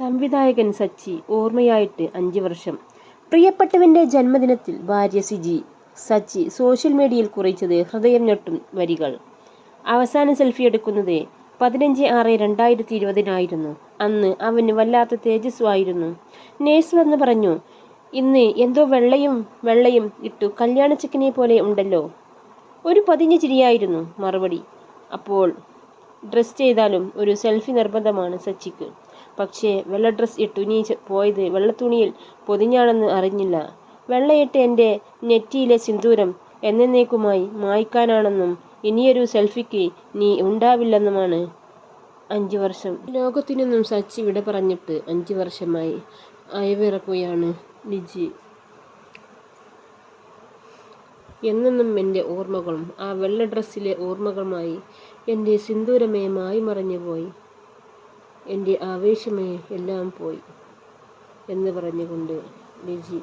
സംവിധായകൻ സച്ചി ഓർമ്മയായിട്ട് അഞ്ച് വർഷം. പ്രിയപ്പെട്ടവന്റെ ജന്മദിനത്തിൽ ഭാര്യ സിജി സച്ചി സോഷ്യൽ മീഡിയയിൽ കുറിച്ചത് ഹൃദയം ഞെട്ടും വരികൾ. അവസാന സെൽഫി എടുക്കുന്നത് പതിനഞ്ച് ആറ് രണ്ടായിരത്തി ഇരുപതിനായിരുന്നു അന്ന് അവന് വല്ലാത്ത തേജസ്വായിരുന്നു നേഴ്സ് വന്ന് പറഞ്ഞു ഇന്ന് എന്തോ വെള്ളയും വെള്ളയും ഇട്ടു കല്യാണ ചിക്കനെ പോലെ ഉണ്ടല്ലോ. ഒരു പതിഞ്ഞ ചിരിയായിരുന്നു മറുപടി. അപ്പോൾ ഡ്രസ് ചെയ്താലും ഒരു സെൽഫി നിർബന്ധമാണ് സച്ചിക്ക്. പക്ഷേ വെള്ള ഡ്രസ് ഇട്ടു നീ വെള്ള പോയത് വെള്ളത്തുണിയിൽ പൊതിഞ്ഞാണെന്ന് അറിഞ്ഞില്ല. വെള്ളയിട്ട് എന്റെ നെറ്റിയിലെ സിന്ദൂരം എന്നേക്കുമായി മായ്ക്കാനാണെന്നും ഇനിയൊരു സെൽഫിക്ക് നീ ഉണ്ടാവില്ലെന്നുമാണ് അഞ്ച് വർഷം. ലോകത്തിനൊന്നും സച്ചി വിട പറഞ്ഞിട്ട് അഞ്ച് വർഷമായി അയവിറക്കുകയാണ് ലിജി. എന്നെന്നും എന്റെ ഓർമ്മകളും ആ വെള്ള ഡ്രസ്സിലെ ഓർമ്മകളുമായി എന്റെ സിന്ദൂരമേ മായി മറഞ്ഞു പോയി. എന്റെ ആവേശമേ എല്ലാം പോയി എന്ന് പറഞ്ഞുകൊണ്ട് ലിജി